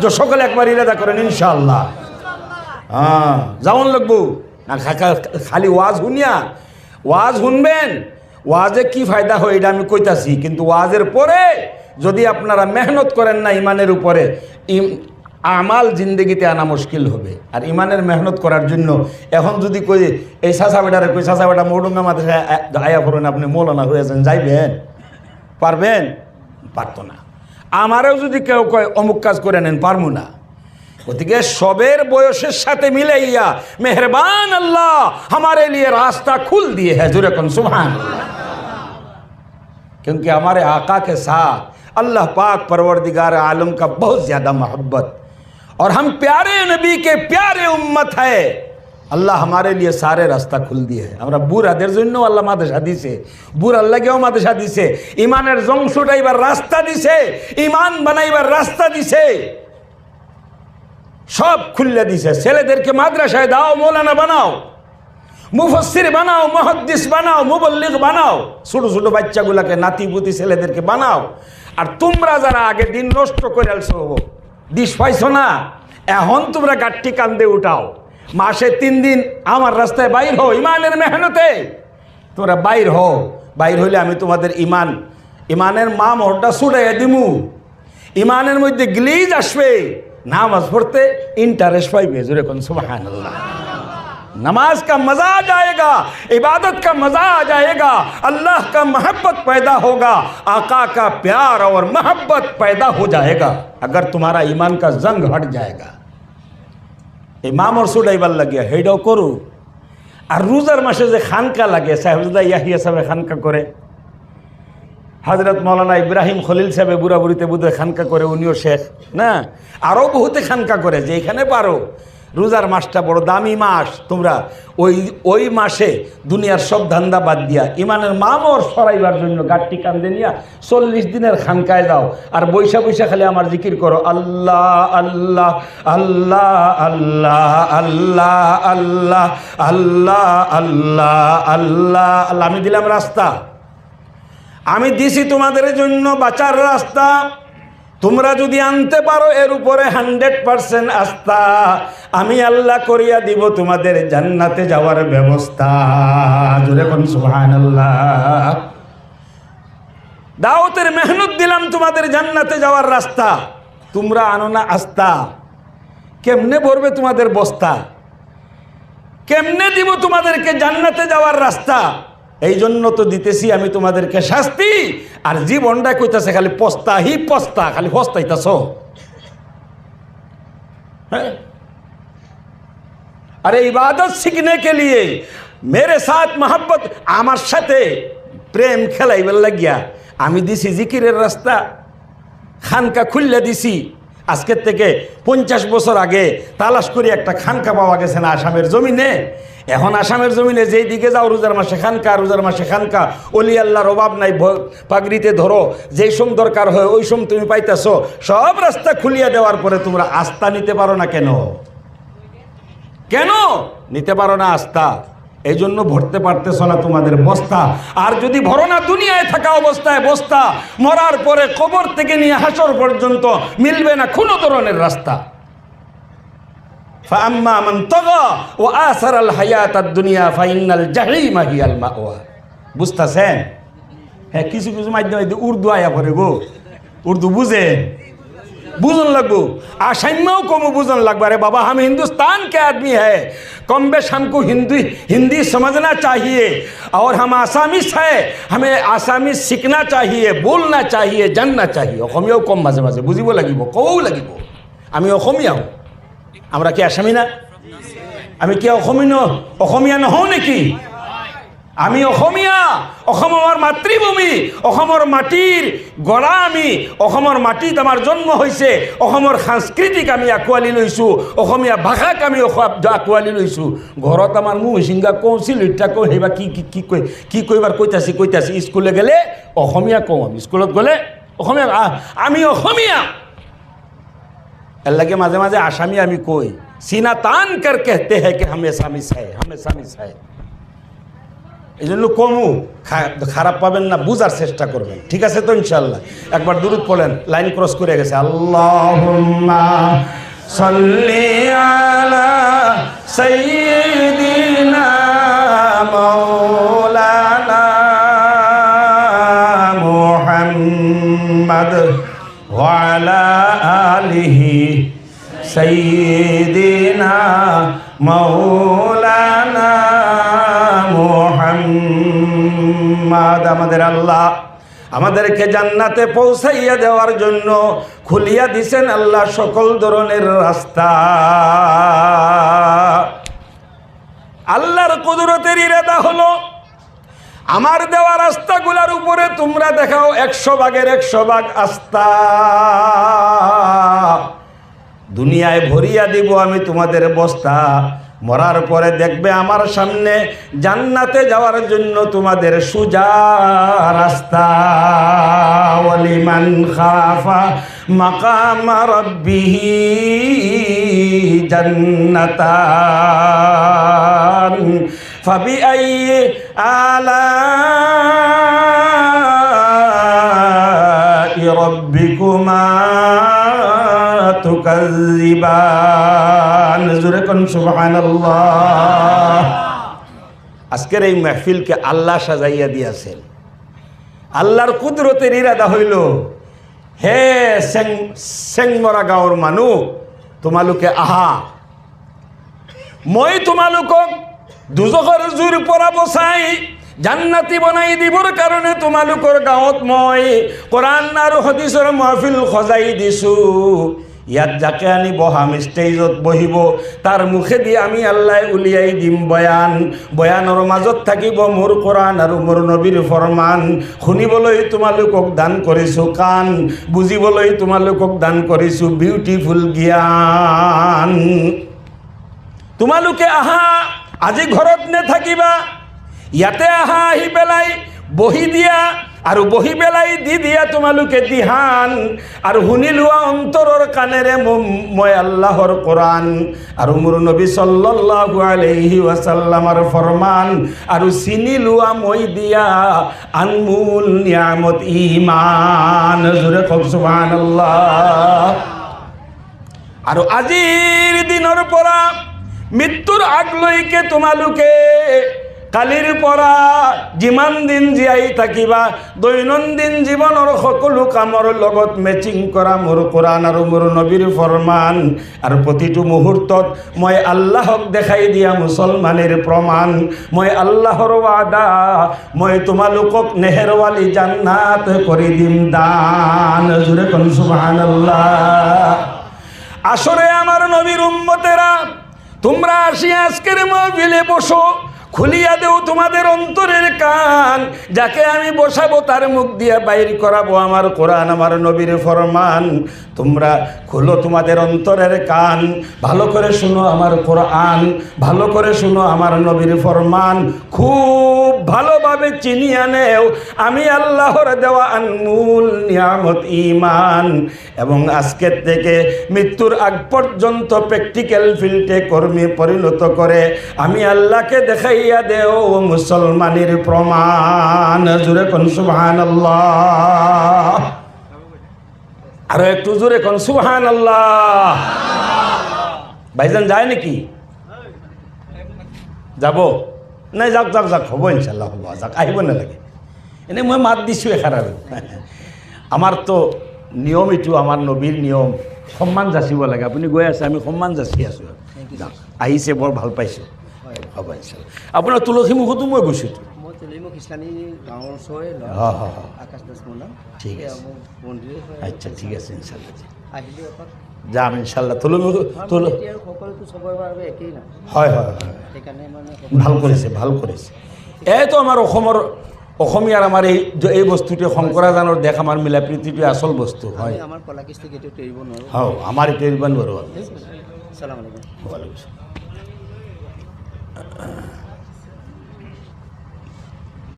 যে সকলে একবার ইরাদা করেন ইনশাল্লাহ হ্যাঁ যেমন লাগবো। খালি ওয়াজ শুনিয়া, ওয়াজ শুনবেন, ওয়াজে কি ফায়দা হয় এটা আমি কইতাছি, কিন্তু ওয়াজের পরে যদি আপনারা মেহনত করেন না ইমানের উপরে আমাল জিন্দগিতে আনা মুশকিল হবে। আর ইমানের মেহনত করার জন্য এখন যদি কই, এই সাসা বেটারে কই, সাসা বেটা মৌডুঙ্গা আ- আয়া পড়েন, আপনি মৌলানা হয়েছেন যাইবেন? পারবেন? পারতো না। আমারও যদি কেউ কয় অমুক কাজ করে নেন পারবো না গতিকে সবের বয়সের সাথে মিলাইয়া মেহরবান अल्लाह हमारे लिए रास्ता खुल दिए है जुरे कन सुभान क्योंकि हमारे आका के साथ अल्लाह पाक परवरदिगार आलम का बहुत ज़्यादा मोहब्बत और हम प्यारे नबी के प्यारे उम्मत है আল্লাহ আমারে লিয়ে সারে রাস্তা খুল দিয়ে। আমরা বুড়াদের জন্য আল্লাহ মাদেশা দিছে। বুড় আল্লাহকেও মাদেশা দিছে। ইমানের জংশ এবার রাস্তা দিছে। ইমান বানাইবার রাস্তা দিছে। সব খুললে দিছে। ছেলেদেরকে মাদ্রাসায় দাও, মৌলানা বানাও। মুফসির বানাও, মহাদ্দিস বানাও মুবল্লিক বানাও। ছোট ছোট বাচ্চাগুলাকে, নাতিপুতি ছেলেদেরকে বানাও। আর তোমরা যারা আগে দিন নষ্ট করে আলছো, দিস পাইছো না? এখন তোমরা গাঠটি কান্দে উঠাও। মাসে তিন দিন আমার রাস্তায় বাইর হও ইমানের মেহনতে তোমরা বাইর হও বাইর হইলে আমি তোমাদের ইমান ইমানের মা মোহরটা ছুটাইয়া দিমু ইমানের মধ্যে গ্লিজ আসবে নামাজ পড়তে ইন্টারেস্ট পাইবে জোরে কোন সুবাহান नमाज का मज़ा आ जाएगा इबादत का मज़ा आ जाएगा अल्लाह का मोहब्बत पैदा होगा आका का प्यार और मोहब्बत पैदा हो जाएगा अगर तुम्हारा ईमान का जंग हट जाएगा ইমাম মামর সুডাইবার লাগিয়া সেইটাও করু আর রোজার মাসে যে খানকা লাগে, সাহেবজাদা ইয়াহিয়া সাহেব খানকা করে। হজরত মৌলানা ইব্রাহিম খলিল সাহেব বুড়া বুড়িতে বুধে খানকা করে, উনিও শেখ, না? আরও বহুতে খানকা করে যে এখানে পারো। রোজার মাসটা বড় দামি মাস। তোমরা ওই ওই মাসে দুনিয়ার সব ধান্দা বাদ দিয়া, ইমানের মামর সরাইবার জন্য গাঠটি কান্দে নিয়া চল্লিশ দিনের খানকায় যাও। আর বৈশা বৈশা খালি আমার জিকির করো, আল্লাহ আল্লাহ আল্লাহ আল্লাহ আল্লাহ আল্লাহ আল্লাহ আল্লাহ আল্লাহ আল্লাহ। আমি দিলাম রাস্তা। আমি দিছি তোমাদের জন্য বাঁচার রাস্তা। তোমরা যদি আনতে পারো এর উপরে হান্ড্রেড পারসেন্ট আস্থা, আমি আল্লাহ করিয়া দিব তোমাদের জান্নাতে যাওয়ার ব্যবস্থা। জোরে কোন সুহান আল্লাহ দাওতের মেহনত দিলাম তোমাদের জান্নাতে যাওয়ার রাস্তা। তোমরা আনো না আস্থা। কেমনে ভরবে তোমাদের বস্তা? কেমনে দিব তোমাদেরকে জান্নাতে যাওয়ার রাস্তা? এই জন্য তো দিতেছি আমি তোমাদেরকে শাস্তি। আর জীবনটা কইতাছে খালি পস্তা, হি পস্তা, খালি পস্তাইতেছ। হ্যাঁ? আরে ইবাদত শিখনে কে লিয়ে মেরে সাথ মহাব্বত আমার সাথে প্রেম খেলাইবার লাগিয়া আমি দিছি জিকিরের রাস্তা, খানকা খুললে দিছি। আজকের থেকে পঞ্চাশ বছর আগে তালাশ করে একটা খানকা পাওয়া গেছে না আসামের জমিনে। এখন আসামের জমিনে যেই দিকে যাও, রোজার মাসে খানকা, রোজার মাসে খানকা, অলি আল্লাহর অভাব নাই পাগড়িতে ধরো, যেই সোম দরকার হয়, ওই সোম তুমি পাইতেছ, সব রাস্তা খুলিয়া দেওয়ার পরে তোমরা আস্থা নিতে পারো না কেন? কেন? নিতে পারো না আস্থা। এই জন্য ভরতে পারতেছ না তোমাদের বস্তা আর যদি ভরো না দুনিয়ায় থাকা অবস্থায় বস্তা মরার পরে কবর থেকে নিয়ে হাসর পর্যন্ত মিলবে না কোনো ধরনের রাস্তা فأما من طغى وآثر الحياة الدنيا فإن الجحيم هي المأوى বুঝতেছেন হ্যাঁ কিছু কিছু মাধ্যমে এই যে উর্দু আয়া পড়ে গো উর্দু বুঝেন बुझन लगो आसाम्यों को मुझे बुझन लग अरे बाबा हम हिंदुस्तान के आदमी है कम बेश हमको हिंदी हिंदी समझना चाहिए और हम आसामिस है हमें आसामिस सीखना चाहिए बोलना चाहिए जानना चाहिए অসমীয়াও কম মাঝে মাঝে বুঝিব লাগিব ক'বও লাগিব আমি অসমীয়াও আমরা কি আসামি না আমি কি অসমী ন অসমীয়া নহওঁ নেকি আমি অসমীয়া অসমৰ মাতৃভূমি, অসমৰ মাটিৰ গৰা আমি, অসমৰ মাটিত আমাৰ জন্ম হৈছে, অসমৰ সাংস্কৃতিক আমি আঁকোৱালি লৈছোঁ, অসমীয়া ভাষাক আমি আঁকোৱালি লৈছোঁ। ঘৰত আমাৰ মোৰ হিচিংগা কওঁছিল এতিয়া কওঁ, সেইবা কি কি, কৈ কি কৈবাৰ কৈতাছি কৈতাছি স্কুললৈ গ'লে অসমীয়া কওঁ আমি, স্কুলত গ'লে অসমীয়া আমি অসমীয়া! এর লাগে মাজে মাঝে আসামি আমি কৈ সিনা টান কর কেহতে হ্যাঁ কি হাম এসামিস হ্যাঁ চাই এই জন্য কমু খারাপ পাবেন না, বুঝার চেষ্টা করবেন। ঠিক আছে তো ইনশাল্লাহ একবার দূরত পড়েন, লাইন ক্রস করে গেছে, আল্লাহুম্মা সাল্লি আলা সাইয়্যিদিনা মাওলানা মুহাম্মদ আলিহি সাইয়্যিদিনা মাওলানা মুহাম্মদ আমাদের আল্লাহ। আমাদেরকে জান্নাতে পৌঁছাইয়া দেওয়ার জন্য খুলিয়া দিছেন আল্লাহ সকল ধরনের রাস্তা। আল্লাহর কুদরতের ইরাদা হলো, আমার দেওয়া রাস্তাগুলার উপরে তোমরা দেখাও একশো ভাগের একশো ভাগ আস্থা। দুনিয়ায় ভরিয়া দিব আমি তোমাদের বস্তা। মরার পরে দেখবে আমার সামনে জান্নাতে যাওয়ার জন্য তোমাদের সুজা রাস্তা। অলিমান খাফা মাকামা রব্বিহি জান্নাতান। ফাবি আই আলা রব্বিকুমা আজকের এই মেহফিলকে আল্লাহ সাজাইয়া দিয়াছেন। আল্লাহর কুদরতের ইরাদা হইল, হে সেংমরা গাঁওর মানুষ, তোমালোকে আহা। মই তোমালোকক দুজকর জুর পৰা বচাই জান্নাতি বনাই দিবৰ কাৰণে তোমালোকৰ গাঁৱত মই কোরআন আৰু হদিসর মহফিল সজাই দিছো। ইয়াত যাকে আনি বহাম ষ্টেজত বহিব। তাৰ মুখেদি আমি আল্লাহ উলিয়াই দিম বয়ান। বয়ানৰ মাজত থাকিব মোৰ কোৰাণ আৰু মোৰ নবীৰ ফৰমান। শুনিবলৈ তোমালোকক দান কৰিছোঁ কাণ। বুজিবলৈ তোমালোকক দান কৰিছোঁ বিউটিফুল জ্ঞান। তোমালোকে আহা আজি ঘৰত নেথাকিবা। ইয়াতে আহা আহি পেলাই বহি দিয়া। আৰু বহি পেলাই দি দিয়া তোমালোকে দিহান। আৰু শুনি লোৱা অন্তৰৰ কাণেৰে মই আল্লাহৰ কোৰাণ আৰু মোৰ নবী চাল্লাল্লাহু আলাইহি ৱাসাল্লামৰ ফৰমান। আৰু চিনি লোৱা মই দিয়া আনমোল নিয়ামত ইমান জোৰে কওক সুবহানাল্লাহ। আৰু আজিৰ দিনৰ পৰা মৃত্যুৰ আগলৈকে তোমালোকে কালিৰ পৰা যিমান দিন জীয়াই থাকিবা, দৈনন্দিন জীৱনৰ সকলো কামৰ লগত মেচিং কৰা মোৰ কোৰাণ আৰু মোৰ নবীৰ ফৰমান। আৰু প্ৰতিটো মুহূৰ্তত মই আল্লাহক দেখাই দিয়া মুছলমানৰ প্ৰমাণ। মই আল্লাহৰ ৱাদা, মই তোমালোকক নেহেৰৱালী জান্নাত কৰি দিম দান। জোৰে কন আসরে আমার নবীর উম্মতেরা, তোমরা আসি আজকের মহফিলে বসো। খুলিয়া দেও তোমাদের অন্তরের কান, যাকে আমি বসাবো তার মুখ দিয়ে বাইর করাবো আমার কোরআন, আমার নবীর ফরমান। তোমরা খুলো তোমাদের অন্তরের কান, ভালো করে শুনো আমার কোরআন, ভালো করে শুনো আমার নবীর ফরমান। খুব ভালোভাবে চিনিয়া নেও আমি আল্লাহর দেওয়া আনমূল নিয়ামত ইমান এবং আজকের থেকে মৃত্যুর আগ পর্যন্ত প্র্যাকটিক্যাল ফিল্ডে কর্মী পরিণত করে, আমি আল্লাহকে দেখাইয়া দেও মুসলমানের প্রমাণ। জুড়ে কোন সুবহান আল্লাহ আরও একটু জোরে কোন সুবহান আল্লাহ ভাইজান যায় নাকি? যাব। নাই যাওক যাওক যাওক হ'ব ইনশাল্লাহ হ'ব যাওক আহিব নালাগে। এনেই মই মাত দিছোঁ এষাৰ আৰু। আমাৰ তো নিয়ম এইটো আমাৰ নবীৰ নিয়ম সন্মান যাচিব লাগে। আপুনি গৈ আছে আমি সন্মান যাচি আছোঁ। যাওক আহিছে বৰ ভালো পাইছোঁ। হ'ব ইনশাল্লাহ আপোনাৰ তুলসী মুখতো মই নাম ঠিক আছে। আচ্ছা ঠিক আছে ইনশাল্লাহ যাম ইনশাল্লাহ তুলসী মুখ তুল। এতিয়া আৰু সকলোতো চবৰে বাবে একেই নাই হয় হয় হয়। মানে ভালো কৰিছে ভালো কৰিছে এইটো আমাৰ অসমৰ অসমীয়াৰ আমাৰ এই এই বস্তুটোৱে শংকৰাজানৰ দেশ আমাৰ মিলা প্ৰীতিটোৱে আচল বস্তু হয়। আমি আমাৰ কলা কৃষ্টি কেতিয়াও এৰিব নোৱাৰোঁ। হয় আমাৰ এইটো এৰিব নোৱাৰোঁ